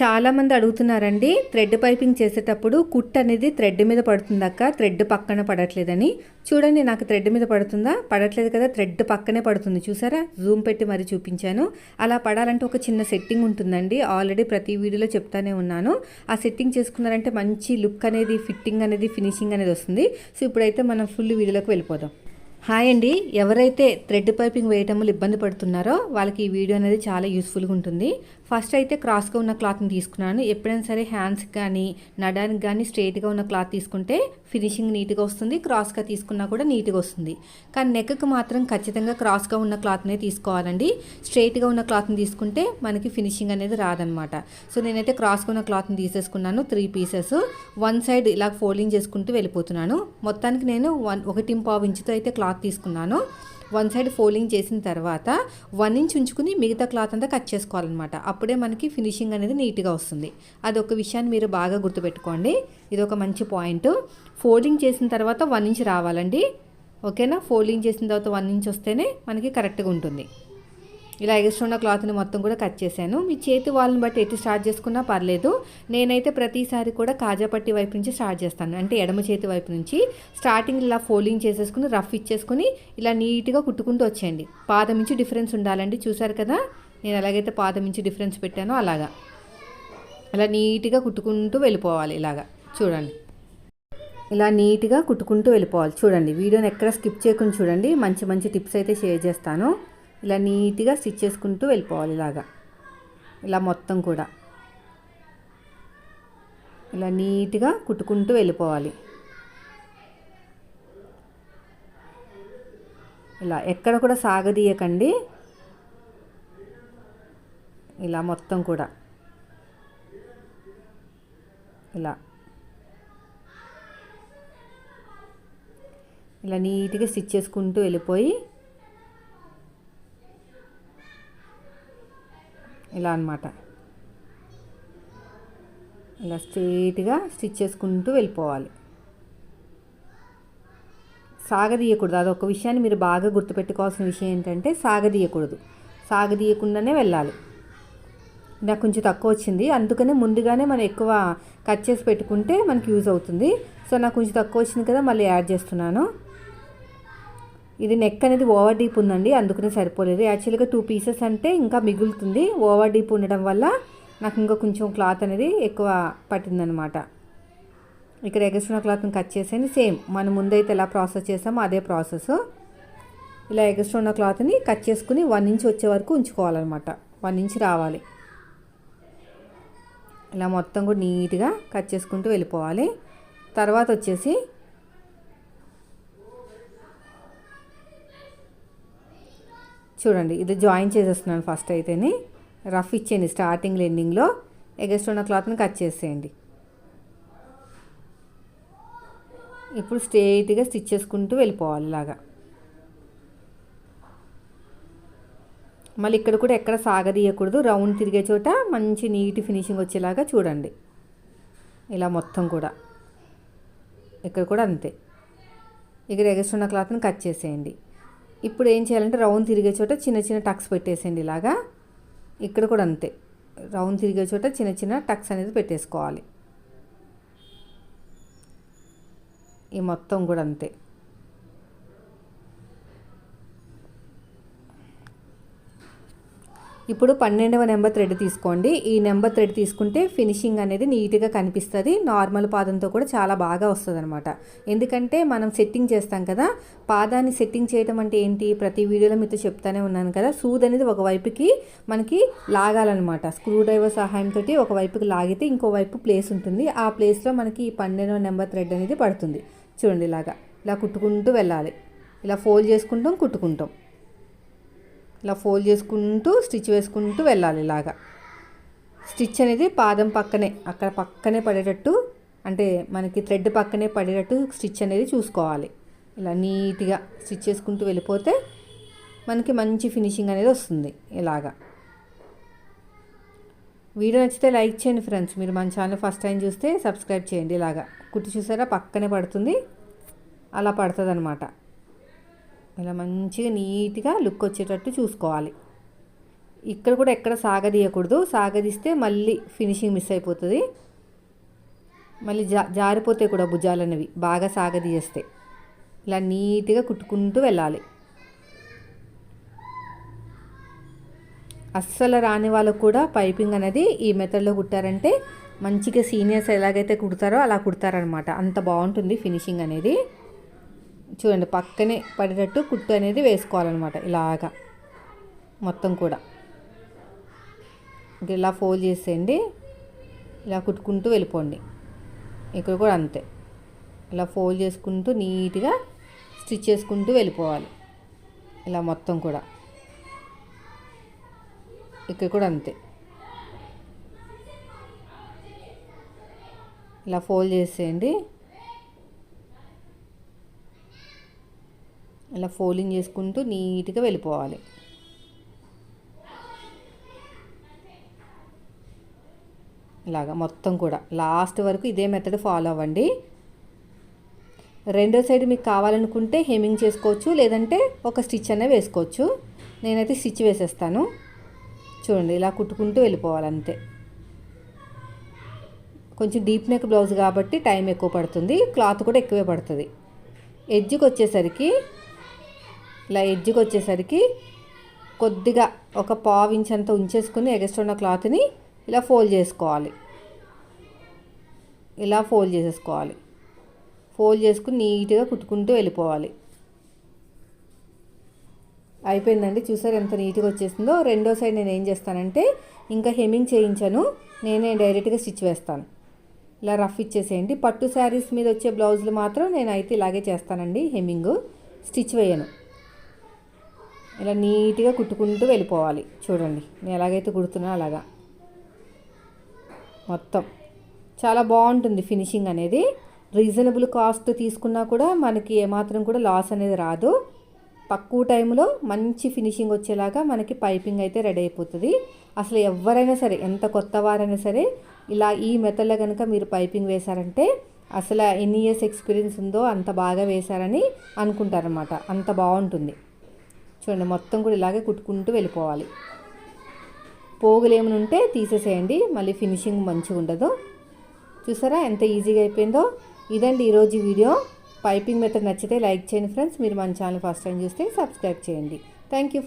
చాలామంది అడుగుతున్నారండి thread piping చేసేటప్పుడు కుట్ అనేది థ్రెడ్ మీద పడుతుందక్క థ్రెడ్ పక్కన పడట్లేదని. చూడండి నాకు థ్రెడ్ మీద పడుతుందా? పడట్లేదు కదా థ్రెడ్ పక్కనే పడుతుంది. చూసారా? జూమ్ పెట్టి మరి చూపించాను. అలా పడాలంటే ఒక చిన్న సెట్టింగ్ ఉంటుందండి. ఆల్రెడీ ప్రతి వీడియోలో చెప్తానే ఉన్నాను. ఆ సెట్టింగ్ చేసుకున్నారంటే మంచి లుక్ అనేది ఫిట్టింగ్ అనేది ఫినిషింగ్ అనేది వస్తుంది. సో ఇప్పుడైతే మనం ఫుల్ వీడియోలోకి వెళ్ళిపోదాం. హాయ్ అండి. ఎవరైతే థ్రెడ్ పైపింగ్ వేయటంలో ఇబ్బంది పడుతున్నారో వాళ్ళకి ఈ వీడియో అనేది చాలా యూస్ఫుల్గా ఉంటుంది. ఫస్ట్ అయితే క్రాస్గా ఉన్న క్లాత్ని తీసుకున్నాను. ఎప్పుడైనా సరే హ్యాండ్స్కి కానీ నడానికి కానీ స్ట్రైట్గా ఉన్న క్లాత్ తీసుకుంటే ఫినిషింగ్ నీట్గా వస్తుంది. క్రాస్గా తీసుకున్నా కూడా నీట్గా వస్తుంది. కానీ నెక్కి మాత్రం ఖచ్చితంగా క్రాస్గా ఉన్న క్లాత్నే తీసుకోవాలండి. స్ట్రైట్గా ఉన్న క్లాత్ని తీసుకుంటే మనకి ఫినిషింగ్ అనేది రాదనమాట. సో నేనైతే క్రాస్గా ఉన్న క్లాత్ని తీసేసుకున్నాను త్రీ పీసెస్. వన్ సైడ్ ఇలా ఫోల్డింగ్ చేసుకుంటూ వెళ్ళిపోతున్నాను. మొత్తానికి నేను వన్ ఒకటి పావు ఇంచుతో అయితే క్లాత్ తీసుకున్నాను. వన్ సైడ్ ఫోల్డింగ్ చేసిన తర్వాత వన్ ఇంచ్ ఉంచుకుని మిగతా క్లాత్ అంతా కట్ చేసుకోవాలన్నమాట. అప్పుడే మనకి ఫినిషింగ్ అనేది నీట్గా వస్తుంది. అది ఒక విషయాన్ని మీరు బాగా గుర్తుపెట్టుకోండి. ఇది ఒక మంచి పాయింట్. ఫోల్డింగ్ చేసిన తర్వాత వన్ ఇంచ్ రావాలండి. ఓకేనా? ఫోల్డింగ్ చేసిన తర్వాత వన్ ఇంచ్ వస్తేనే మనకి కరెక్ట్గా ఉంటుంది. ఇలా ఎక్స్ట్రా క్లాత్ని మొత్తం కూడా కట్ చేశాను. మీ చేతి వాళ్ళని బట్టి ఎటు స్టార్ట్ చేసుకున్నా పర్లేదు. నేనైతే ప్రతిసారి కూడా కాజాపట్టి వైపు నుంచి స్టార్ట్ చేస్తాను. అంటే ఎడమ చేతి వైపు నుంచి. స్టార్టింగ్ ఇలా ఫోల్డింగ్ చేసేసుకుని రఫ్ ఇచ్చేసుకుని ఇలా నీట్గా కుట్టుకుంటూ వచ్చేయండి. పాదం నుంచి డిఫరెన్స్ ఉండాలండి. చూసారు కదా? నేను ఎలాగైతే పాదం నుంచి డిఫరెన్స్ పెట్టానో అలాగా. అలా నీట్గా కుట్టుకుంటూ వెళ్ళిపోవాలి ఇలాగా. చూడండి. ఇలా నీట్గా కుట్టుకుంటూ వెళ్ళిపోవాలి. చూడండి. వీడియోని ఎక్కడ స్కిప్ చేయకుండా చూడండి. మంచి మంచి టిప్స్ అయితే షేర్ చేస్తాను. ఇలా నీట్గా స్టిచ్ చేసుకుంటూ వెళ్ళిపోవాలి ఇలాగా. ఇలా మొత్తం కూడా. ఇలా నీట్గా కుట్టుకుంటూ వెళ్ళిపోవాలి. ఇలా ఎక్కడ కూడా సాగదీయకండి. ఇలా మొత్తం కూడా. ఇలా. ఇలా నీట్గా స్టిచ్ చేసుకుంటూ వెళ్ళిపోయి ఇలా అనమాట ఇలా స్ట్రైట్గా స్టిచ్ చేసుకుంటూ వెళ్ళిపోవాలి. సాగదీయకూడదు. అదొక విషయాన్ని మీరు బాగా గుర్తుపెట్టుకోవాల్సిన విషయం ఏంటంటే సాగదీయకూడదు. సాగదీయకుండానే వెళ్ళాలి. నాకు కొంచెం తక్కువ వచ్చింది. అందుకనే ముందుగానే మనం ఎక్కువ కట్ చేసి పెట్టుకుంటే మనకి యూజ్ అవుతుంది. సో నాకు కొంచెం తక్కువ వచ్చింది కదా మళ్ళీ యాడ్ చేస్తున్నాను. ఇది నెక్ అనేది ఓవర్ డీప్ ఉందండి అందుకనే సరిపోలేదు. యాక్చువల్గా టూ పీసెస్ అంటే ఇంకా మిగులుతుంది. ఓవర్ డీప్ ఉండడం వల్ల నాకు ఇంకా కొంచెం క్లాత్ అనేది ఎక్కువ పట్టిందనమాట. ఇక్కడ ఎగస్ట్రా క్లాత్ని కట్ చేసేది సేమ్ మనం ముందైతే ఎలా ప్రాసెస్ చేసామో అదే ప్రాసెస్ ఇలా ఎగస్ట్రా ఉన్న క్లాత్ని కట్ చేసుకుని వన్ ఇంచ్ వచ్చే వరకు ఉంచుకోవాలన్నమాట. వన్ ఇంచ్ రావాలి. ఇలా మొత్తం కూడా నీట్గా కట్ చేసుకుంటూ వెళ్ళిపోవాలి. తర్వాత వచ్చేసి చూడండి ఇది జాయిన్ చేసేస్తున్నాను ఫస్ట్ అయితేని. రఫ్ ఇచ్చేయండి స్టార్టింగ్ ఎండింగ్లో ఎగస్ట్ ఉన్న క్లాత్ని కట్ చేసేయండి. ఇప్పుడు స్ట్రేట్గా స్టిచ్ చేసుకుంటూ వెళ్ళిపోవాలి ఇలాగా. మళ్ళీ ఇక్కడ కూడా ఎక్కడ సాగదీయకూడదు రౌండ్ తిరిగే చోట మంచి నీట్ ఫినిషింగ్ వచ్చేలాగా చూడండి. ఇలా మొత్తం కూడా. ఇక్కడ కూడా అంతే. ఇక్కడ ఎగస్ట్రున్న క్లాత్ని కట్ చేసేయండి. ఇప్పుడు ఏం చేయాలంటే రౌండ్ తిరిగే చోట చిన్న చిన్న టక్స్ పెట్టేసేయండి ఇలాగా. ఇక్కడ కూడా అంతే. రౌండ్ తిరిగే చోట చిన్న చిన్న టక్స్ అనేది పెట్టేసుకోవాలి. ఈ మొత్తం కూడా అంతే. ఇప్పుడు పన్నెండవ నెంబర్ థ్రెడ్ తీసుకోండి. ఈ నెంబర్ థ్రెడ్ తీసుకుంటే ఫినిషింగ్ అనేది నీట్గా కనిపిస్తుంది. నార్మల్ పాదంతో కూడా చాలా బాగా వస్తుంది అనమాట ఎందుకంటే మనం సెట్టింగ్ చేస్తాం కదా పాదాన్ని సెట్టింగ్ చేయడం అంటే ఏంటి? ప్రతి వీడియోలో మీతో చెప్తానే ఉన్నాను కదా సూద్ అనేది ఒకవైపుకి మనకి లాగాలన్నమాట. స్క్రూ డ్రైవర్ సహాయంతో ఒకవైపుకి లాగితే ఇంకో వైపు ప్లేస్ ఉంటుంది. ఆ ప్లేస్లో మనకి ఈ పన్నెండవ నెంబర్ థ్రెడ్ అనేది పడుతుంది. చూడండి ఇలాగా. ఇలా కుట్టుకుంటూ వెళ్ళాలి. ఇలా ఫోల్డ్ చేసుకుంటాం కుట్టుకుంటాం. ఇలా ఫోల్డ్ చేసుకుంటూ స్టిచ్ వేసుకుంటూ వెళ్ళాలి ఇలాగా. స్టిచ్ అనేది పాదం పక్కనే అక్కడ పక్కనే పడేటట్టు అంటే మనకి థ్రెడ్ పక్కనే పడేటట్టు స్టిచ్ అనేది చూసుకోవాలి. ఇలా నీట్గా స్టిచ్ చేసుకుంటూ వెళ్ళిపోతే మనకి మంచి ఫినిషింగ్ అనేది వస్తుంది ఇలాగా. వీడియో నచ్చితే లైక్ చేయండి ఫ్రెండ్స్. మీరు మన ఛానల్ ఫస్ట్ టైం చూస్తే సబ్స్క్రైబ్ చేయండి ఇలాగా. కుట్టి చూసారా? పక్కనే పడుతుంది. అలా పడుతుంది అనమాట ఇలా మంచిగా నీట్గా లుక్ వచ్చేటట్టు చూసుకోవాలి. ఇక్కడ కూడా ఎక్కడ సాగదీయకూడదు. సాగదీస్తే మళ్ళీ ఫినిషింగ్ మిస్ అయిపోతుంది. మళ్ళీ జా జారిపోతాయి కూడా భుజాలనేవి. బాగా సాగదీయేస్తే ఇలా నీట్గా కుట్టుకుంటూ వెళ్ళాలి. అస్సలు రాని వాళ్ళకు కూడా పైపింగ్ అనేది ఈ మెథడ్లో కుట్టారంటే మంచిగా సీనియర్స్ ఎలాగైతే కుడతారో అలా కుడతారనమాట అంత బాగుంటుంది ఫినిషింగ్ అనేది. చూడండి పక్కనే పడేటట్టు కుట్టు అనేది వేసుకోవాలన్నమాట ఇలాగా మొత్తం కూడా. ఇలా ఫోల్డ్ చేసేయండి ఇలా కుట్టుకుంటూ వెళ్ళిపోండి. ఇక్కడ కూడా అంతే. ఇలా ఫోల్డ్ చేసుకుంటూ నీట్గా స్టిచ్ చేసుకుంటూ వెళ్ళిపోవాలి. ఇలా మొత్తం కూడా. ఇక్కడ కూడా అంతే. ఇలా ఫోల్డ్ చేసేయండి. ఇలా ఫోల్డింగ్ చేసుకుంటూ నీట్గా వెళ్ళిపోవాలి. ఇలాగా మొత్తం కూడా. లాస్ట్ వరకు ఇదే మెథడ్ ఫాలో అవ్వండి. రెండో సైడ్ మీకు కావాలనుకుంటే హెమింగ్ చేసుకోవచ్చు లేదంటే ఒక స్టిచ్ అనే వేసుకోవచ్చు. నేనైతే స్టిచ్ వేసేస్తాను. చూడండి ఇలా కుట్టుకుంటూ వెళ్ళిపోవాలంతే. కొంచెం డీప్ నెక్ బ్లౌజ్ కాబట్టి టైం ఎక్కువ పడుతుంది. క్లాత్ కూడా ఎక్కువే పడుతుంది. ఎడ్జ్కి వచ్చేసరికి ఇలా ఎడ్జ్కి వచ్చేసరికి కొద్దిగా ఒక పావు ఇంచ్ అంత ఉంచేసుకుని ఎగస్ట్ ఉన్న క్లాత్ని ఇలా ఫోల్డ్ చేసుకోవాలి. ఇలా ఫోల్డ్ చేసేసుకోవాలి. ఫోల్డ్ చేసుకుని నీట్గా కుట్టుకుంటూ వెళ్ళిపోవాలి. అయిపోయిందండి. చూసారు ఎంత నీట్గా వచ్చేసిందో. రెండో సైడ్ నేను ఏం చేస్తానంటే ఇంకా హెమింగ్ చేయించాను. నేనే డైరెక్ట్గా స్టిచ్ వేస్తాను. ఇలా రఫ్ ఇచ్చేసేయండి. పట్టు శారీస్ మీద వచ్చే బ్లౌజులు మాత్రం నేను అయితే ఇలాగే చేస్తానండి. హెమ్మింగ్ స్టిచ్ వేయను. ఇలా నీట్గా కుట్టుకుంటూ వెళ్ళిపోవాలి. చూడండి. నేను ఎలాగైతే కుడుతున్నా అలాగా. మొత్తం. చాలా బాగుంటుంది ఫినిషింగ్ అనేది. రీజనబుల్ కాస్ట్ తీసుకున్నా కూడా మనకి ఏమాత్రం కూడా లాస్ అనేది రాదు. తక్కువ టైంలో మంచి ఫినిషింగ్ వచ్చేలాగా మనకి పైపింగ్ అయితే రెడీ అయిపోతుంది. అసలు ఎవరైనా సరే ఎంత కొత్త వారైనా సరే ఇలా ఈ మెథడ్లో కనుక మీరు పైపింగ్ వేశారంటే అసలు ఎన్ని ఇయర్స్ ఎక్స్పీరియన్స్ ఉందో అంత బాగా వేశారని అనుకుంటారనమాట అంత బాగుంటుంది. చూడండి మొత్తం కూడా ఇలాగే కుట్టుకుంటూ వెళ్ళిపోవాలి. పోగులు ఉంటే తీసేసేయండి మళ్ళీ ఫినిషింగ్ మంచిగా ఉండదు. చూసారా ఎంత ఈజీగా అయిపోయిందో? ఇదండి ఈరోజు వీడియో. పైపింగ్ మెథడ్ నచ్చితే లైక్ చేయండి ఫ్రెండ్స్. మీరు మన ఛానల్ ఫస్ట్ టైం చూస్తే సబ్స్క్రైబ్ చేయండి. Thank you for